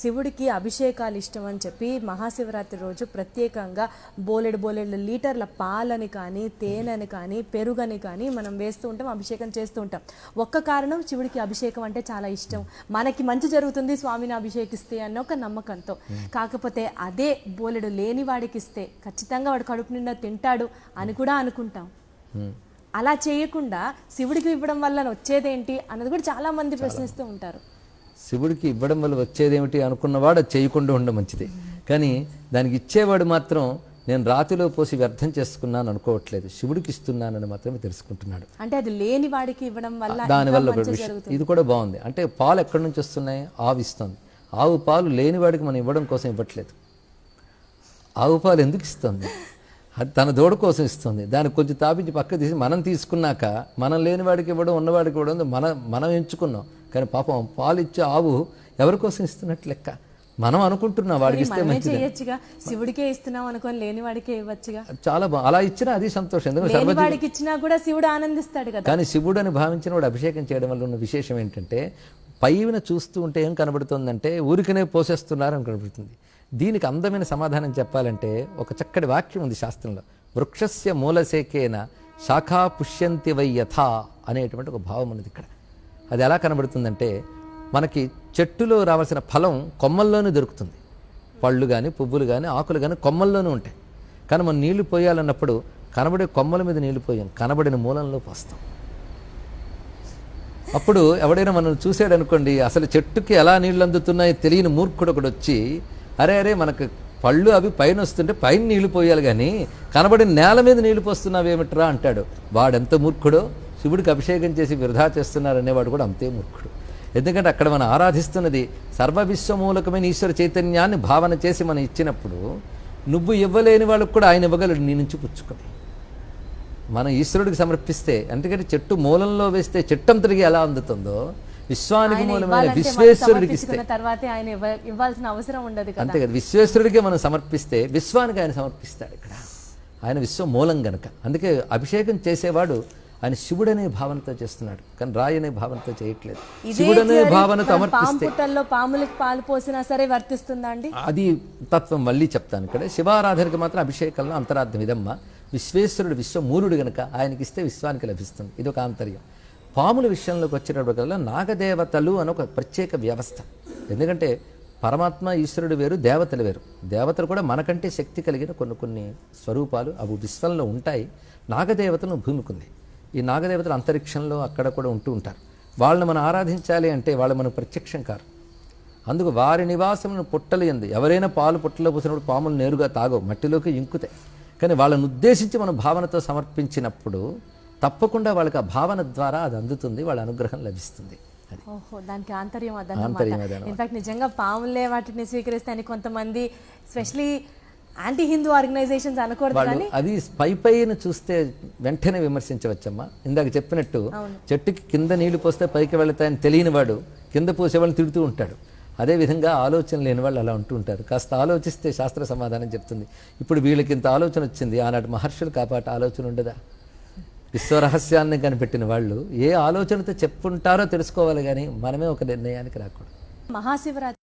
శివుడికి అభిషేకాలు ఇష్టం అని చెప్పి మహాశివరాత్రి రోజు ప్రత్యేకంగా బోలెడు బోలెడు లీటర్ల పాలని కానీ తేనెని కానీ పెరుగని కానీ మనం వేస్తూ ఉంటాం అభిషేకం చేస్తూ ఉంటాం. ఒక్క కారణం శివుడికి అభిషేకం అంటే చాలా ఇష్టం. మనకి మంచి జరుగుతుంది స్వామిని అభిషేకిస్తే అన్న ఒక నమ్మకంతో. కాకపోతే అదే బోలెడు లేని వాడికి ఇస్తే ఖచ్చితంగా వాడు కడుపు నిండా తింటాడు అని కూడా అనుకుంటాం. అలా చేయకుండా శివుడికి ఇవ్వడం వల్ల వచ్చేదేంటి అన్నది కూడా చాలా మంది ప్రశ్నిస్తూ ఉంటారు. శివుడికి ఇవ్వడం వల్ల వచ్చేదేమిటి అనుకున్నవాడు అది చేయకుండా ఉండడం మంచిది. కానీ దానికి ఇచ్చేవాడు మాత్రం నేను రాతిలో పోసి వ్యర్థం చేసుకున్నాను అనుకోవట్లేదు. శివుడికి ఇస్తున్నానని మాత్రమే తెలుసుకుంటున్నాడు. అంటే అది లేని వాడికి ఇవ్వడం వల్ల దానివల్ల ఇది కూడా బాగుంది. అంటే పాలు ఎక్కడి నుంచి వస్తున్నాయి? ఆవు ఇస్తుంది. ఆవు పాలు లేని వాడికి మనం ఇవ్వడం కోసం ఇవ్వట్లేదు. ఆవు పాలు ఎందుకు ఇస్తుంది? అది తన దూడ కోసం ఇస్తుంది. దానికి కొంచెం తాపించి పక్క తీసి మనం తీసుకున్నాక మనం లేని వాడికి ఇవ్వడం ఉన్నవాడికి ఇవ్వడం మనం మనం ఎంచుకున్నాం. కానీ పాపం పాలు ఇచ్చే ఆవు ఎవరి కోసం ఇస్తున్నట్టు లెక్క? మనం అనుకుంటున్నాం వాడికి ఇస్తే శివుడికే ఇస్తున్నాం అనుకొని లేని వాడికే ఇవ్వచ్చుగా. చాలా బాగా అలా ఇచ్చినా అది సంతోషం. ఎందుకంటే వాడికి ఇచ్చినా కూడా శివుడు ఆనందిస్తాడు కదా. కానీ శివుడు అని భావించిన వాడు అభిషేకం చేయడం వల్ల ఉన్న విశేషం ఏంటంటే పైన చూస్తూ ఉంటే ఏం కనబడుతుందంటే ఊరికనే పోసేస్తున్నారని కనబడుతుంది. దీనికి అందమైన సమాధానం చెప్పాలంటే ఒక చక్కటి వాక్యం ఉంది శాస్త్రంలో. వృక్షస్య మూలశేకేన శాఖా పుష్యంతి వై యథా అనేటువంటి ఒక భావం ఉన్నది ఇక్కడ. అది ఎలా కనబడుతుందంటే మనకి చెట్టులో రావాల్సిన ఫలం కొమ్మల్లోనే దొరుకుతుంది. పళ్ళు కానీ పువ్వులు కానీ ఆకులు కానీ కొమ్మల్లోనే ఉంటాయి. కానీ మనం నీళ్ళు పోయాలన్నప్పుడు కనబడే కొమ్మల మీద నీళ్ళు పోయాం కనబడిన మూలంలో పోస్తాం. అప్పుడు ఎవడైనా మనం చూసాడు అనుకోండి అసలు చెట్టుకి ఎలా నీళ్ళు అందుతున్నాయో తెలియని మూర్ఖుడు ఒకడు వచ్చి అరే అరే మనకు పళ్ళు అవి పైన వస్తుంటే పైన నీళ్ళు పోయాలి కానీ కనబడిన నేల మీద నీళ్ళు పోస్తున్నావేమిట్రా? అంటాడు. వాడెంత మూర్ఖుడో? శివుడికి అభిషేకం చేసి వృధా చేస్తున్నారు అనేవాడు కూడా అంతే మూర్ఖుడు. ఎందుకంటే అక్కడ మనం ఆరాధిస్తున్నది సర్వ విశ్వమూలకమైన ఈశ్వర చైతన్యాన్ని భావన చేసి మనం ఇచ్చినప్పుడు నువ్వు ఇవ్వలేని వాళ్ళకు కూడా ఆయన ఇవ్వగలడు నీ నుంచి పుచ్చుకొని. మనం ఈశ్వరుడికి సమర్పిస్తే ఎందుకంటే చెట్టు మూలంలో వేస్తే చెట్టం తిరిగి ఎలా అందుతుందో విశ్వానికి మూలమైన విశ్వేశ్వరుడికి ఇస్తే. తర్వాతే ఆయన ఇవ్వ- ఇవ్వాల్సిన అవసరం ఉండదు అంతే కదా విశ్వేశ్వరుడికే మనం సమర్పిస్తే విశ్వానికి ఆయన సమర్పిస్తాడు ఇక్కడ. ఆయన విశ్వ మూలం గనక. అందుకే అభిషేకం చేసేవాడు ఆయన శివుడనే భావనతో చేస్తున్నాడు. కానీ రాయి అనే భావనతో చేయట్లేదు. శివుడనే భావనతో పుట్టల్లో పాములకు పాలు పోసినా సరే వర్తిస్తుందా అండి? అది తత్వం మళ్ళీ చెప్తాను ఇక్కడ. శివారాధనకి మాత్రం అభిషేకంలో అంతరార్థం ఇదమ్మా. విశ్వేశ్వరుడు విశ్వమూలుడు గనక ఆయనకి ఇస్తే విశ్వానికి లభిస్తుంది. ఇది ఒక ఆంతర్యం. పాముల విషయంలోకి వచ్చేటప్పటికల్లా నాగదేవతలు అని ఒక ప్రత్యేక వ్యవస్థ. ఎందుకంటే పరమాత్మ ఈశ్వరుడు వేరు దేవతలు వేరు. దేవతలు కూడా మనకంటే శక్తి కలిగిన కొన్ని కొన్ని స్వరూపాలు అవి విశ్వంలో ఉంటాయి. నాగదేవతలు భూమికి ఉంది ఈ నాగదేవతలు అంతరిక్షంలో అక్కడ కూడా ఉంటూ ఉంటారు. వాళ్ళని మనం ఆరాధించాలి అంటే వాళ్ళు మనకు ప్రత్యక్షం కారు అందుకు వారి నివాసమును పుట్టలు ఎందు ఎవరైనా పాలు పుట్టలో పోసినప్పుడు పాములు నేరుగా తాగవు మట్టిలోకి ఇంకుతాయి. కానీ వాళ్ళని ఉద్దేశించి మనం భావనతో సమర్పించినప్పుడు తప్పకుండా వాళ్ళకి ఆ భావన ద్వారా అది అందుతుంది వాళ్ళ అనుగ్రహం లభిస్తుంది. ఓహో దానికి ఆంతర్యం. ఇన్ఫాక్ట్ నిజంగా పాములే వాటిని స్వీకరిస్తే అని కొంతమంది స్పెషలీ యాంటీ హిందూ ఆర్గనైజేషన్స్ అనకూడదు కానీ అది పై పైన చూస్తే వెంటనే విమర్శించవచ్చమ్మా. ఇందాక చెప్పినట్టు చెట్టుకి కింద నీళ్ళు పోస్తే పైకి వెళతాయని తెలియని వాడు కింద పోసే వాళ్ళని తిడుతూ ఉంటాడు. అదేవిధంగా ఆలోచన లేని వాళ్ళు అలా ఉంటూ ఉంటారు. కాస్త ఆలోచిస్తే శాస్త్ర సమాధానం చెప్తుంది. ఇప్పుడు వీళ్ళకి ఇంత ఆలోచన వచ్చింది. ఆనాటి మహర్షులు కాపాట ఆలోచన ఉండదా? విశ్వరహస్యాన్ని కనిపెట్టిన వాళ్ళు ఏ ఆలోచనతో చెప్పుంటారో తెలుసుకోవాలి కానీ మనమే ఒక నిర్ణయానికి రాకూడదు. మహాశివరాత్రి